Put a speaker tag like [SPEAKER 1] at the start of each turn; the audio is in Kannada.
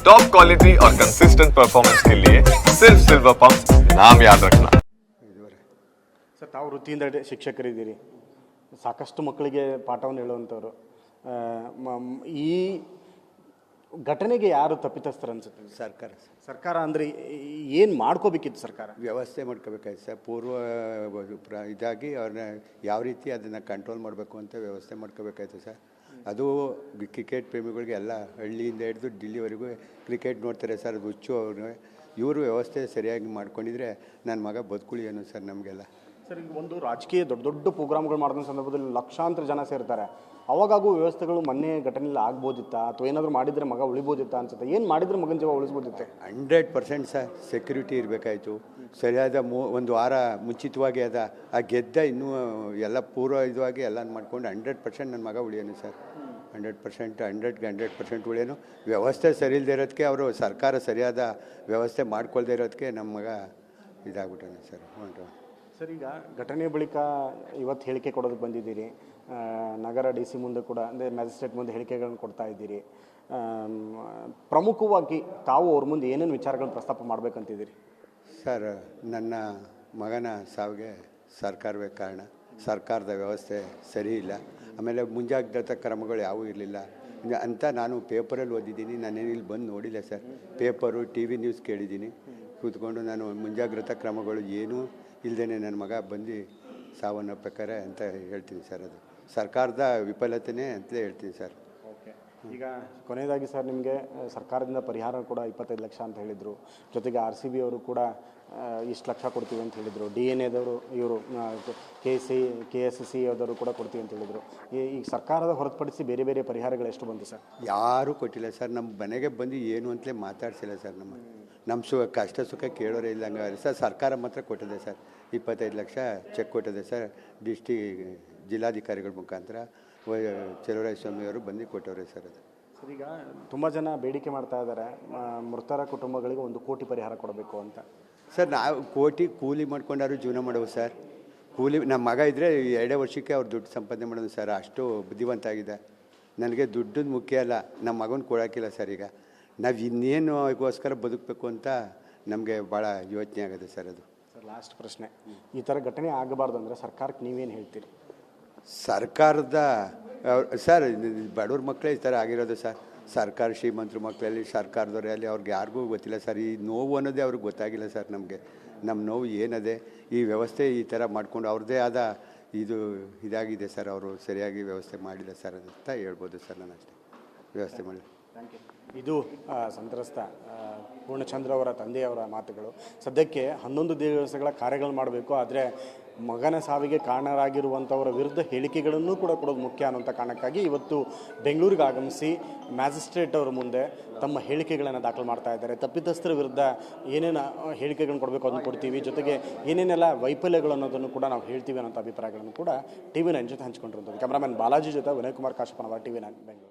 [SPEAKER 1] टॉप क्वालिटी और कंसिस्टेंट परफॉर्मेंस के लिए सिर्फ सिल्वर पंप नाम याद रखना
[SPEAKER 2] ಇದುವರೆ
[SPEAKER 3] ಸರ್ ತಾವು ವೃತ್ತಿಯಿಂದ ಡೆ- ಶಿಕ್ಷಕರಿದ್ದೀರಿ ಸಾಕಷ್ಟು ಮಕ್ಕಳಿಗೆ ಪಾಠವನ್ನು ಹೇಳುವಂಥವ್ರು ಆ, ಮ- ಈ ಘಟನೆಗೆ ಯಾರು ತಪ್ಪಿತಸ್ಥರು ಅನ್ಸುತ್ತೆ
[SPEAKER 2] ಸರ್ಕಾರ
[SPEAKER 3] ಸರ್ಕಾರ ಅಂದರೆ ಏನು ಮಾಡ್ಕೋಬೇಕಿತ್ತು ಸರ್ಕಾರ
[SPEAKER 2] ವ್ಯವಸ್ಥೆ ಮಾಡ್ಕೋಬೇಕಾಯ್ತು ಸರ್ ಪೂರ್ವ ಪ್ರ- ಇದಾಗಿ ಅವ್ರನ್ನ ಯಾವ ರೀತಿ ಅದನ್ನು ಕಂಟ್ರೋಲ್ ಮಾಡಬೇಕು ಅಂತ ವ್ಯವಸ್ಥೆ ಮಾಡ್ಕೋಬೇಕಾಯ್ತು ಸರ್ ಅದು ಕ್ರಿಕೆಟ್ ಪ್ರೇಮಿಗಳಿಗೆ ಎಲ್ಲ ಹಳ್ಳಿಯಿಂದ ಹಿಡಿದು ಡಿಲ್ಲಿವರೆಗೂ ಕ್ರಿಕೆಟ್ ನೋಡ್ತಾರೆ ಸರ್ ಹುಚ್ಚು ಅವ್ರು. ಇವರು ವ್ಯವಸ್ಥೆ ಸರಿಯಾಗಿ ಮಾಡ್ಕೊಂಡಿದ್ರೆ ನನ್ನ ಮಗ ಬದುಕುಳಿ ಏನು ಸರ್ ನಮಗೆಲ್ಲ.
[SPEAKER 3] ಸರ್, ಈಗ ಒಂದು ರಾಜಕೀಯ ದೊಡ್ಡ ದೊಡ್ಡ ಪ್ರೋಗ್ರಾಮ್ಗಳು ಮಾಡಿದ ಸಂದರ್ಭದಲ್ಲಿ ಲಕ್ಷಾಂತರ ಜನ ಸೇರ್ತಾರೆ. ಅವಾಗಾಗೂ ವ್ಯವಸ್ಥೆಗಳು ಮೊನ್ನೆ ಘಟನೆಯಲ್ಲಿ ಆಗ್ಬೋದಿತ್ತ? ಅಥವಾ ಏನಾದರೂ ಮಾಡಿದರೆ ಮಗ ಉಳಿಬೋದಿತ್ತ ಅನ್ಸುತ್ತೆ? ಏನು ಮಾಡಿದರೆ ಮಗನ ಜೀವ ಉಳಿಸ್ಬೋದಿತ್ತೆ?
[SPEAKER 2] ಹಂಡ್ರೆಡ್ ಪರ್ಸೆಂಟ್ ಸರ್ ಸೆಕ್ಯೂರಿಟಿ ಇರಬೇಕಾಯಿತು. ಸರಿಯಾದ ಮೂ, ಒಂದು ವಾರ ಮುಂಚಿತವಾಗಿ ಅದ ಆ ಗೆದ್ದ ಇನ್ನೂ ಎಲ್ಲ ಪೂರ್ವ ಇದಾಗಿ ಎಲ್ಲ ಮಾಡ್ಕೊಂಡು ಹಂಡ್ರೆಡ್ ಪರ್ಸೆಂಟ್ ನನ್ನ ಮಗ ಉಳಿಯೋನು ಸರ್. ಹಂಡ್ರೆಡ್ ಪರ್ಸೆಂಟ್ ಹಂಡ್ರೆಡ್ಗೆ ಹಂಡ್ರೆಡ್ ಪರ್ಸೆಂಟ್ ಉಳಿಯೋನು. ವ್ಯವಸ್ಥೆ ಸರಿ ಇಲ್ಲದೆ ಇರೋದಕ್ಕೆ ಅವರು ಸರ್ಕಾರ ಸರಿಯಾದ ವ್ಯವಸ್ಥೆ ಮಾಡ್ಕೊಳ್ದೇ ಇರೋದಕ್ಕೆ ನಮ್ಮ ಮಗ ಇದಾಗ್ಬಿಟ್ಟಾನೆ ಸರ್. ಹೊಂಟು
[SPEAKER 3] ಸರ್, ಈಗ ಘಟನೆ ಬಳಿಕ ಇವತ್ತು ಹೇಳಿಕೆ ಕೊಡೋದಕ್ಕೆ ಬಂದಿದ್ದೀರಿ. ನಗರ ಡಿ ಸಿ ಮುಂದೆ ಕೂಡ, ಅಂದರೆ ಮ್ಯಾಜಿಸ್ಟ್ರೇಟ್ ಮುಂದೆ ಹೇಳಿಕೆಗಳನ್ನು ಕೊಡ್ತಾ ಇದ್ದೀರಿ. ಪ್ರಮುಖವಾಗಿ ತಾವು ಅವ್ರ ಮುಂದೆ ಏನೇನು ವಿಚಾರಗಳನ್ನು ಪ್ರಸ್ತಾಪ ಮಾಡಬೇಕಂತಿದ್ದೀರಿ?
[SPEAKER 2] ಸರ್, ನನ್ನ ಮಗನ ಸಾವಿಗೆ ಸರ್ಕಾರವೇ ಕಾರಣ. ಸರ್ಕಾರದ ವ್ಯವಸ್ಥೆ ಸರಿ ಇಲ್ಲ. ಆಮೇಲೆ ಮುಂಜಾಗ್ರತಾ ಕ್ರಮಗಳು ಯಾವೂ ಇರಲಿಲ್ಲ. ಅಂತ ನಾನು ಪೇಪರಲ್ಲಿ ಓದಿದ್ದೀನಿ. ನಾನೇನು ಇಲ್ಲಿ ಬಂದು ನೋಡಿಲ್ಲ sir. Paper, T V news ಕೇಳಿದ್ದೀನಿ. ಕೂತ್ಕೊಂಡು ನಾನು ಮುಂಜಾಗ್ರತಾ ಕ್ರಮಗಳು ಏನೂ ಇಲ್ಲದೇ ನನ್ನ ಮಗ ಬಂದು ಸಾವನ್ನಪ್ಪಬೇಕಾರೆ ಅಂತ ಹೇಳ್ತೀನಿ ಸರ್ ಅದು. ಸರ್ಕಾರದ ವಿಫಲತೆನೇ ಅಂತಲೇ ಹೇಳ್ತೀನಿ ಸರ್.
[SPEAKER 3] ಓಕೆ. ಈಗ ಕೊನೆಯದಾಗಿ ಸರ್ ನಿಮಗೆ ಸರ್ಕಾರದಿಂದ ಪರಿಹಾರ ಕೂಡ ಇಪ್ಪತ್ತೈದು ಲಕ್ಷ ಅಂತ ಹೇಳಿದರು. ಜೊತೆಗೆ ಆರ್ ಸಿ ಬಿ ಅವರು ಕೂಡ ಇಷ್ಟು ಲಕ್ಷ ಕೊಡ್ತೀವಿ ಅಂತ ಹೇಳಿದರು. ಡಿ ಎನ್ ಎದವರು ಇವರು K C K S C ಆದವರು ಕೂಡ ಕೊಡ್ತೀವಿ ಅಂತ ಹೇಳಿದರು. ಈಗ ಸರ್ಕಾರದ ಹೊರತುಪಡಿಸಿ ಬೇರೆ ಬೇರೆ ಪರಿಹಾರಗಳು ಎಷ್ಟು ಬಂತು ಸರ್?
[SPEAKER 2] ಯಾರೂ ಕೊಟ್ಟಿಲ್ಲ ಸರ್. ನಮ್ಮ ಮನೆಗೆ ಬಂದು ಏನು ಅಂತಲೇ ಮಾತಾಡ್ಸಿಲ್ಲ ಸರ್ ನಮ್ಮ ನಮ್ಮ ಸುಖ ಕಷ್ಟ ಸುಖ ಕೇಳೋರೇ ಇಲ್ಲ ಹಂಗಾದ್ರೆ. ಸರ್ ಸರ್ಕಾರ ಮಾತ್ರ ಕೊಟ್ಟಿದೆ ಸರ್. ಇಪ್ಪತ್ತೈದು ಲಕ್ಷ ಚೆಕ್ ಕೊಟ್ಟಿದೆ ಸರ್. ಡಿಸ್ಟಿ ಜಿಲ್ಲಾಧಿಕಾರಿಗಳ ಮುಖಾಂತರ ಚಲುವರಾಯ ಸ್ವಾಮಿಯವರು ಬಂದು ಕೊಟ್ಟವ್ರೆ ಸರ್ ಅದು.
[SPEAKER 3] ಸರ್ ಈಗ ತುಂಬ ಜನ ಬೇಡಿಕೆ ಮಾಡ್ತಾ ಇದ್ದಾರೆ. ಮೃತರ ಕುಟುಂಬಗಳಿಗೆ ಒಂದು ಕೋಟಿ ಪರಿಹಾರ ಕೊಡಬೇಕು ಅಂತ.
[SPEAKER 2] ಸರ್ ನಾವು ಕೋಟಿ ಕೂಲಿ ಮಾಡ್ಕೊಂಡಾರು ಜೀವನ ಮಾಡೋವು ಸರ್. ಕೂಲಿ ನಮ್ಮ ಮಗ ಇದ್ದರೆ ಎರಡೇ ವರ್ಷಕ್ಕೆ ಅವ್ರು ದುಡ್ಡು ಸಂಪಾದನೆ ಮಾಡೋದು ಸರ್. ಅಷ್ಟು ಬುದ್ಧಿವಂತ ಆಗಿದೆ. ನನಗೆ ದುಡ್ಡು ಮುಖ್ಯ ಅಲ್ಲ. ನಮ್ಮ ಮಗನ ಕೊಡೋಕ್ಕಿಲ್ಲ ಸರ್ ಈಗ. ನಾವು ಇನ್ನೇನು ಅದಕ್ಕೋಸ್ಕರ ಬದುಕಬೇಕು ಅಂತ ನಮಗೆ ಭಾಳ ಯೋಚನೆ ಆಗುತ್ತೆ ಸರ್ ಅದು.
[SPEAKER 3] ಸರ್ ಲಾಸ್ಟ್ ಪ್ರಶ್ನೆ. ಈ ಥರ ಘಟನೆ ಆಗಬಾರ್ದು ಅಂದರೆ ಸರ್ಕಾರಕ್ಕೆ ನೀವೇನು ಹೇಳ್ತೀರಿ?
[SPEAKER 2] ಸರ್ಕಾರದ ಅವ್ರ್- ಸರ್ ಬಡವ್ರ ಮಕ್ಕಳೇ ಈ ಥರ ಆಗಿರೋದು ಸರ್. ಸರ್ಕಾರ ಶ್ರೀಮಂತರ ಮಕ್ಕಳಲ್ಲಿ ಸರ್ಕಾರದವರೇ ಅಲ್ಲಿ ಅವ್ರಿಗೆ ಯಾರಿಗೂ ಗೊತ್ತಿಲ್ಲ ಸರ್. ಈ ನೋವು ಅನ್ನೋದೇ ಅವ್ರಿಗೆ ಗೊತ್ತಾಗಿಲ್ಲ ಸರ್ ನಮಗೆ. ನಮ್ಮ ನೋವು ಏನದೆ? ಈ ವ್ಯವಸ್ಥೆ ಈ ಥರ ಮಾಡಿಕೊಂಡು ಅವ್ರದ್ದೇ ಆದ ಇದು ಇದಾಗಿದೆ ಸರ್ ಅವರು ಸರಿಯಾಗಿ ವ್ಯವಸ್ಥೆ ಮಾಡಿಲ್ಲ ಸರ್ ಅಂತ ಹೇಳ್ಬೋದು ಸರ್ ನಾನು ಅಷ್ಟೇ ವ್ಯವಸ್ಥೆ ಮಾಡಿ
[SPEAKER 3] ಇದು ಸಂತ್ರಸ್ತ ಪೂರ್ಣಚಂದ್ರ ಅವರ ತಂದೆಯವರ ಮಾತುಗಳು. ಸದ್ಯಕ್ಕೆ ಹನ್ನೊಂದು ದಿವಸಗಳ ಕಾರ್ಯಗಳು ಮಾಡಬೇಕು, ಆದರೆ ಮಗನ ಸಾವಿಗೆ ಕಾರಣರಾಗಿರುವಂಥವರ ವಿರುದ್ಧ ಹೇಳಿಕೆಗಳನ್ನು ಕೂಡ ಕೊಡೋದು ಮುಖ್ಯ ಅನ್ನೋಂಥ ಕಾರಣಕ್ಕಾಗಿ ಇವತ್ತು ಬೆಂಗಳೂರಿಗೆ ಆಗಮಿಸಿ ಮ್ಯಾಜಿಸ್ಟ್ರೇಟ್ ಅವರ ಮುಂದೆ ತಮ್ಮ ಹೇಳಿಕೆಗಳನ್ನು ದಾಖಲು ಮಾಡ್ತಾ ಇದ್ದಾರೆ. ತಪ್ಪಿತಸ್ಥರ ವಿರುದ್ಧ ಏನೇನು ಹೇಳಿಕೆಗಳನ್ನು ಕೊಡಬೇಕು ಅದನ್ನು ಕೊಡ್ತೀವಿ. ಜೊತೆಗೆ ಏನೇನೆಲ್ಲ ವೈಫಲ್ಯಗಳು ಅನ್ನೋದನ್ನು ಕೂಡ ನಾವು ಹೇಳ್ತೀವಿ ಅನ್ನೋಂಥ ಅಭಿಪ್ರಾಯಗಳನ್ನು ಕೂಡ ಟಿ ವಿ ನೈನ್ ಜೊತೆ ಹಂಚಿಕೊಂಡಿರುವಂಥದ್ದು. ಕ್ಯಾಮ್ರಾಮನ್ ಬಾಲಾಜಿ ಜೊತೆ Vinay Kumar Kashappanavar T V nine Bengaluru.